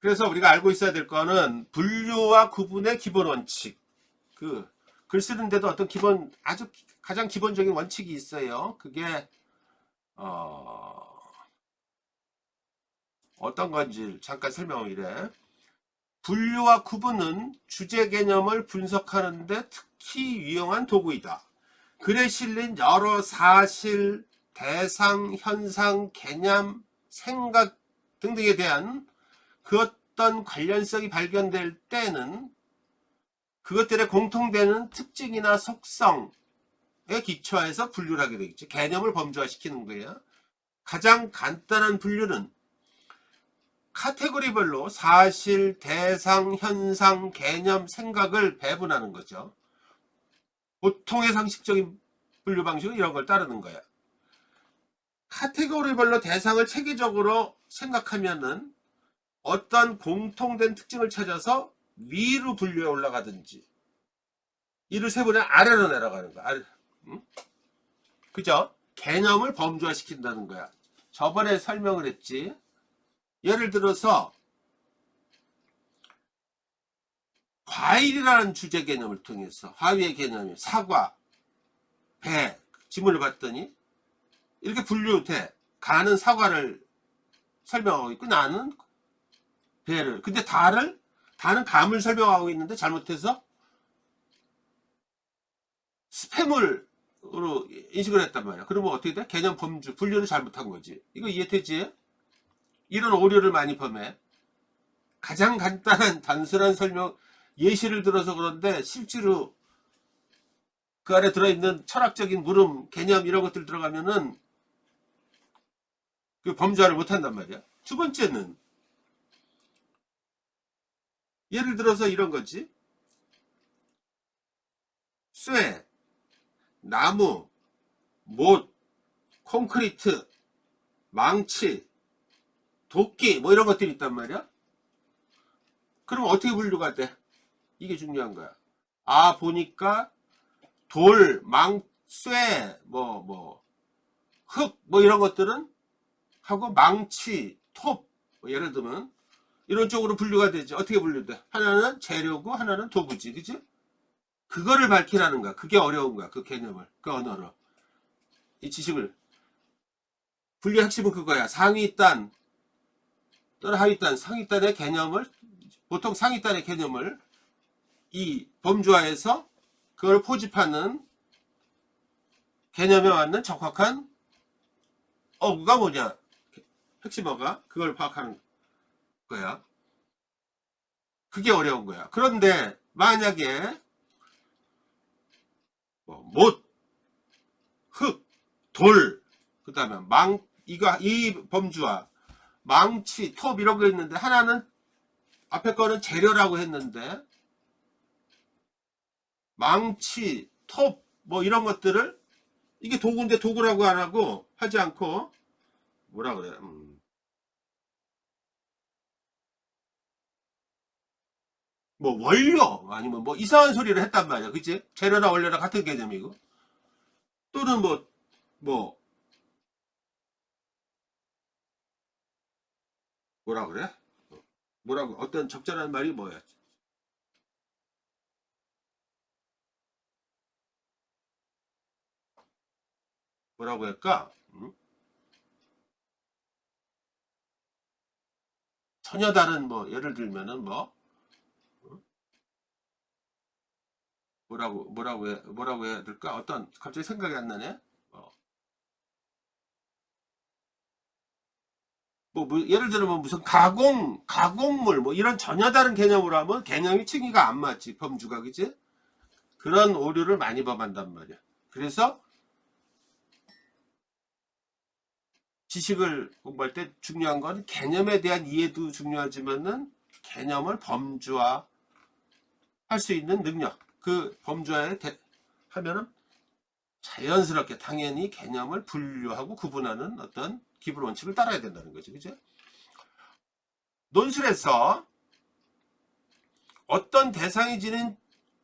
그래서 우리가 알고 있어야 될 거는 분류와 구분의 기본 원칙. 그 글 쓰는데도 어떤 기본 아주 가장 기본적인 원칙이 있어요. 그게 어, 어떤 건지 잠깐 설명이래. 분류와 구분은 주제 개념을 분석하는데 특히 유용한 도구이다. 글에 실린 여러 사실, 대상, 현상, 개념, 생각 등등에 대한 그 어떤 관련성이 발견될 때는 그것들의 공통되는 특징이나 속성에 기초해서 분류를 하게 되겠죠. 개념을 범주화시키는 거예요. 가장 간단한 분류는 카테고리별로 사실, 대상, 현상, 개념, 생각을 배분하는 거죠. 보통의 상식적인 분류 방식은 이런 걸 따르는 거야. 카테고리별로 대상을 체계적으로 생각하면은 어떤 공통된 특징을 찾아서 위로 분류해 올라가든지 이를 세분해 아래로 내려가는 거야. 아래, 응? 그죠? 개념을 범주화시킨다는 거야. 저번에 설명을 했지. 예를 들어서 과일이라는 주제 개념을 통해서 하위의 개념이 사과, 배, 지문을 봤더니 이렇게 분류돼. 가는 사과를 설명하고 있고 나는 배를. 근데 다를 다는 감을 설명하고 있는데 잘못해서 스팸으로 인식을 했단 말이야. 그러면 어떻게 돼? 개념 범주 분류를 잘못한 거지. 이거 이해되지? 이런 오류를 많이 범해. 가장 간단한 단순한 설명 예시를 들어서 그런데 실제로 그 안에 들어있는 철학적인 물음, 개념 이런 것들 들어가면은 그 범주화를 못한단 말이야. 두 번째는 예를 들어서 이런 거지. 쇠, 나무, 못, 콘크리트, 망치, 도끼 뭐 이런 것들이 있단 말이야. 그럼 어떻게 분류가 돼? 이게 중요한 거야. 아 보니까 돌, 망, 쇠, 뭐, 뭐, 흙, 뭐 이런 것들은 하고 망치, 톱, 뭐 예를 들면 이런 쪽으로 분류가 되지. 어떻게 분류돼? 하나는 재료고 하나는 도구지, 그지? 그거를 밝히라는 거야. 그게 어려운 거야. 그 개념을, 그 언어로. 이 지식을. 분류 핵심은 그거야. 상위단, 또는 하위단, 상위단의 개념을, 보통 상위단의 개념을 이 범주화에서 그걸 포집하는 개념에 맞는 적확한 어구가 뭐냐? 핵심어가 그걸 파악하는 거야. 그게 어려운 거야. 그런데 만약에 뭐 못, 흙, 돌, 그 다음에 망 이거 이 범주화 망치, 톱 이런 거 있는데 하나는 앞에 거는 재료라고 했는데 망치, 톱, 뭐 이런 것들을 이게 도구인데 도구라고 안 하고 하지 않고 뭐라 그래? 음. 뭐 원료 아니면 뭐 이상한 소리를 했단 말이야, 그치? 재료나 원료나 같은 개념이고 또는 뭐뭐 뭐라 그래? 뭐라고 어떤 적절한 말이 뭐야? 뭐라고 할까? 음? 전혀 다른 뭐 예를 들면은 뭐 뭐라고 뭐라고 해, 뭐라고 해야 될까? 어떤 갑자기 생각이 안 나네. 어. 뭐, 뭐 예를 들면 무슨 가공 가공물 뭐 이런 전혀 다른 개념으로 하면 개념이 층위가 안 맞지 범주가 그지? 그런 오류를 많이 범한단 말이야. 그래서 지식을 공부할 때 중요한 건 개념에 대한 이해도 중요하지만은 개념을 범주화 할 수 있는 능력. 그 범주화에 대- 하면은 자연스럽게 당연히 개념을 분류하고 구분하는 어떤 기본 원칙을 따라야 된다는 거죠. 그죠? 논술에서 어떤 대상이 지닌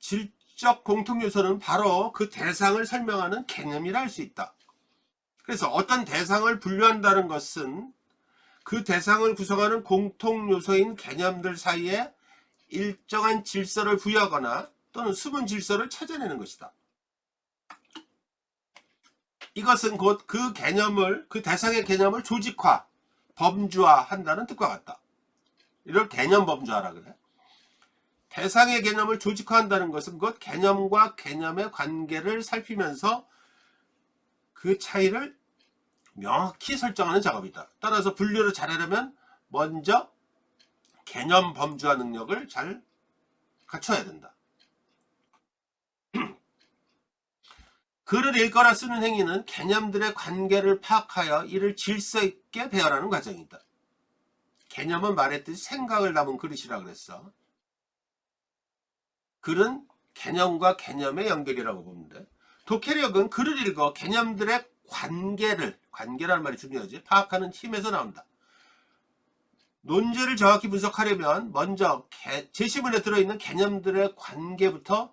질적 공통 요소는 바로 그 대상을 설명하는 개념이라 할 수 있다. 그래서 어떤 대상을 분류한다는 것은 그 대상을 구성하는 공통 요소인 개념들 사이에 일정한 질서를 부여하거나 또는 숨은 질서를 찾아내는 것이다. 이것은 곧 그 개념을 그 대상의 개념을 조직화, 범주화한다는 뜻과 같다. 이걸 개념 범주화라 그래. 대상의 개념을 조직화한다는 것은 곧 개념과 개념의 관계를 살피면서 그 차이를 명확히 설정하는 작업이다. 따라서 분류를 잘하려면 먼저 개념 범주화 능력을 잘 갖춰야 된다. 글을 읽거나 쓰는 행위는 개념들의 관계를 파악하여 이를 질서 있게 배열하는 과정이다. 개념은 말했듯이 생각을 담은 그릇이라 그랬어. 글은 개념과 개념의 연결이라고 보는데 독해력은 글을 읽어 개념들의 관계를 관계라는 말이 중요하지 파악하는 힘에서 나온다. 논제를 정확히 분석하려면 먼저 개- 제시문에 들어있는 개념들의 관계부터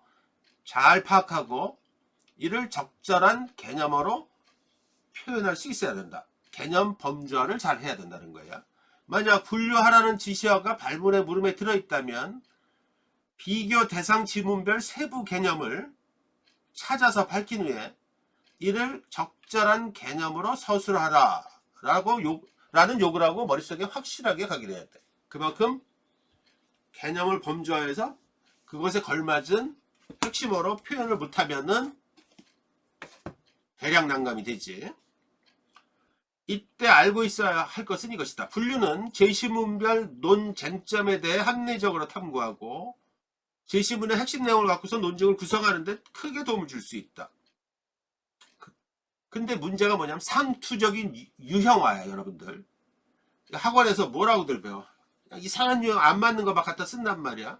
잘 파악하고 이를 적절한 개념어로 표현할 수 있어야 된다. 개념 범주화를 잘 해야 된다는 거야. 만약 분류하라는 지시어가 발문의 물음에 들어있다면 비교 대상 지문별 세부 개념을 찾아서 밝힌 후에 이를 적절한 개념으로 서술하라 라고 욕, 라는 욕을 하고 머릿속에 확실하게 각인해야 돼. 그만큼 개념을 범주화해서 그것에 걸맞은 핵심어로 표현을 못하면은 대량 난감이 되지. 이때 알고 있어야 할 것은 이것이다. 분류는 제시문별 논쟁점에 대해 합리적으로 탐구하고 제시문의 핵심 내용을 갖고서 논증을 구성하는 데 크게 도움을 줄 수 있다. 그- 근데 문제가 뭐냐면 상투적인 유- 유형화야, 여러분들. 학원에서 뭐라고들 배워? 이상한 유형 안 맞는 거막 갖다 쓴단 말이야.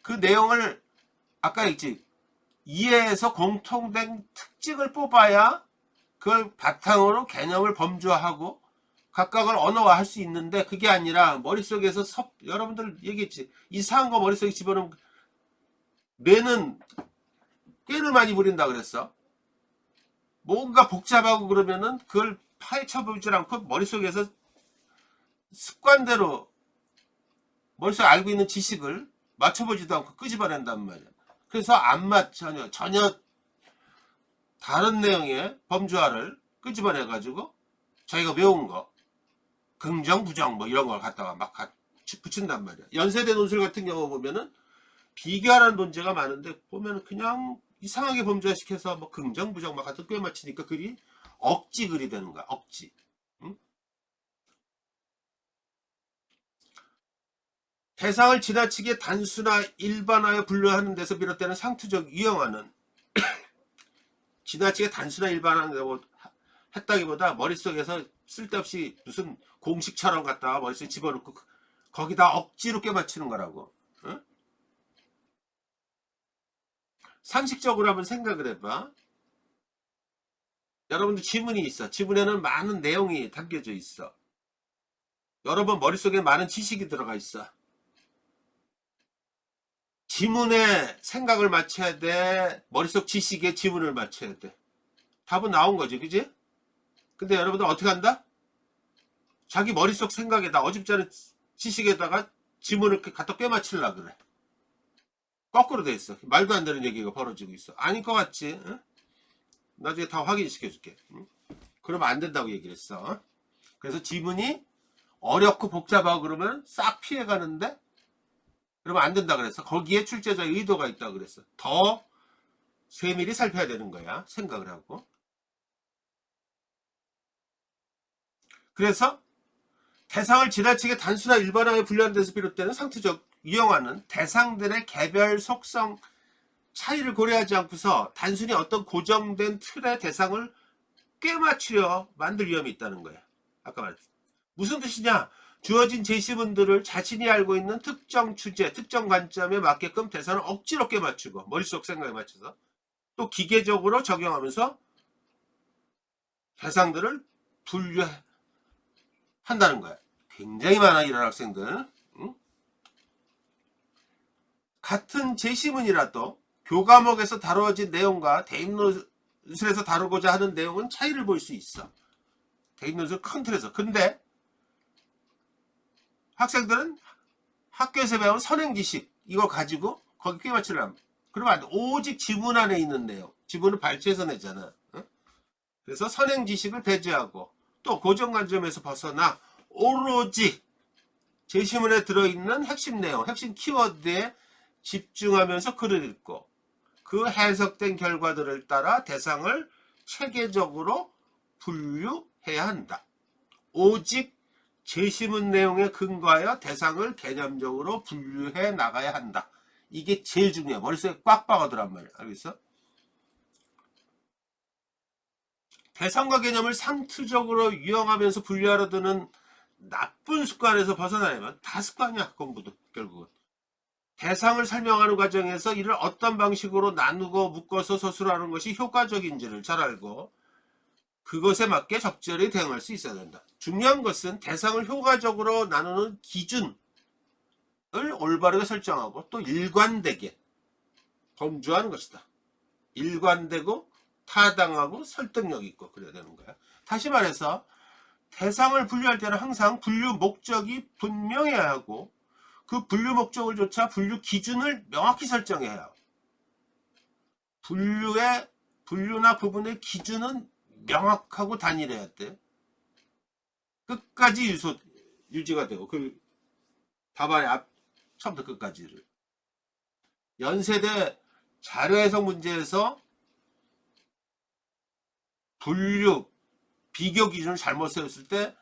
그 내용을 아까 얘기했지. 이해해서 공통된 특징을 뽑아야 그걸 바탕으로 개념을 범주화하고 각각을 언어화할 수 있는데 그게 아니라 머릿속에서 섭, 여러분들 얘기했지. 이상한 거 머릿속에 집어넣으면 뇌는 깨를 많이 부린다 그랬어. 뭔가 복잡하고 그러면은 그걸 파헤쳐 보질 않고 머릿속에서 습관대로 머릿속에 알고 있는 지식을 맞춰보지도 않고 끄집어낸단 말이야. 그래서 안 맞, 전혀, 전혀 다른 내용의 범주화를 끄집어내 가지고 자기가 외운 거, 긍정, 부정 뭐 이런 걸 갖다가 막 가- 붙인단 말이야. 연세대 논술 같은 경우 보면은 비교하라는 논제가 많은데 보면은 그냥 이상하게 범주화시켜서 뭐 긍정, 부정 막 갖다 꿰 맞추니까 글이 억지 글이 되는 거야. 억지. 대상을 지나치게 단순화 일반화에 분류하는 데서 비롯되는 상투적 유형화는 지나치게 단순화 일반화라고 했다기보다 머릿속에서 쓸데없이 무슨 공식처럼 갖다가 머릿속에 집어넣고 그- 거기다 억지로 껴맞추는 거라고. 응? 상식적으로 한번 생각을 해봐. 여러분들 지문이 있어. 지문에는 많은 내용이 담겨져 있어. 여러분 머릿속에 많은 지식이 들어가 있어. 지문에 생각을 맞춰야 돼. 머릿속 지식에 지문을 맞춰야 돼. 답은 나온 거지, 그지? 근데 여러분들 어떻게 한다? 자기 머릿속 생각에다 어집지 않은 지식에다가 지문을 갖다 꿰맞추려 그래. 거꾸로 돼 있어. 말도 안 되는 얘기가 벌어지고 있어. 아닐 것 같지? 응? 나중에 다 확인시켜 줄게. 응? 그러면 안 된다고 얘기를 했어. 그래서 지문이 어렵고 복잡하고 그러면 싹 피해 가는데 그러면 안 된다 그랬어. 거기에 출제자의 의도가 있다 그랬어. 더 세밀히 살펴야 되는 거야. 생각을 하고. 그래서 대상을 지나치게 단순한 일반화에 분류하는 데서 비롯되는 상투적 유형화는 대상들의 개별 속성 차이를 고려하지 않고서 단순히 어떤 고정된 틀의 대상을 꿰맞추려 만들 위험이 있다는 거야. 아까 말했지. 무슨 뜻이냐? 주어진 제시문들을 자신이 알고 있는 특정 주제, 특정 관점에 맞게끔 대상을 억지로 꿰맞추고 머릿속 생각에 맞춰서 또 기계적으로 적용하면서 대상들을 분류한다는 거야. 굉장히 많아 이런 학생들. 응? 같은 제시문이라도 교과목에서 다루어진 내용과 대입노술에서 다루고자 하는 내용은 차이를 볼 수 있어. 대입노술 큰 틀에서. 근데 학생들은 학교에서 배운 선행지식 이거 가지고 거기 끼 맞추려면 그러면 안 돼. 오직 지문 안에 있는 내용 지문은 발췌해서 내잖아 어? 그래서 선행지식을 배제하고 또 고정관점에서 벗어나 오로지 제시문에 들어있는 핵심 내용 핵심 키워드에 집중하면서 글을 읽고 그 해석된 결과들을 따라 대상을 체계적으로 분류해야 한다. 오직 제시문 내용에 근거하여 대상을 개념적으로 분류해 나가야 한다. 이게 제일 중요해. 머릿속에 꽉 박아두란 말이야. 알겠어? 대상과 개념을 상투적으로 유형하면서 분류하려 드는 나쁜 습관에서 벗어나려면 다 습관이야. 공부도 결국은. 대상을 설명하는 과정에서 이를 어떤 방식으로 나누고 묶어서 서술하는 것이 효과적인지를 잘 알고 그것에 맞게 적절히 대응할 수 있어야 된다. 중요한 것은 대상을 효과적으로 나누는 기준을 올바르게 설정하고 또 일관되게 범주하는 것이다. 일관되고 타당하고 설득력 있고 그래야 되는 거야. 다시 말해서 대상을 분류할 때는 항상 분류 목적이 분명해야 하고 그 분류 목적을 조차 분류 기준을 명확히 설정해야 해요. 분류의 분류나 구분의 기준은 명확하고 단일해야 돼. 끝까지 유소 유지가 되고 그 답안의 앞 처음부터 끝까지를 연세대 자료 해석 문제에서 분류 비교 기준을 잘못 세웠을 때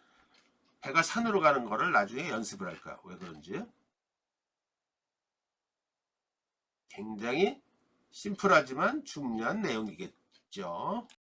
배가 산으로 가는 거를 나중에 연습을 할 거야. 왜 그런지. 굉장히 심플하지만 중요한 내용이겠죠.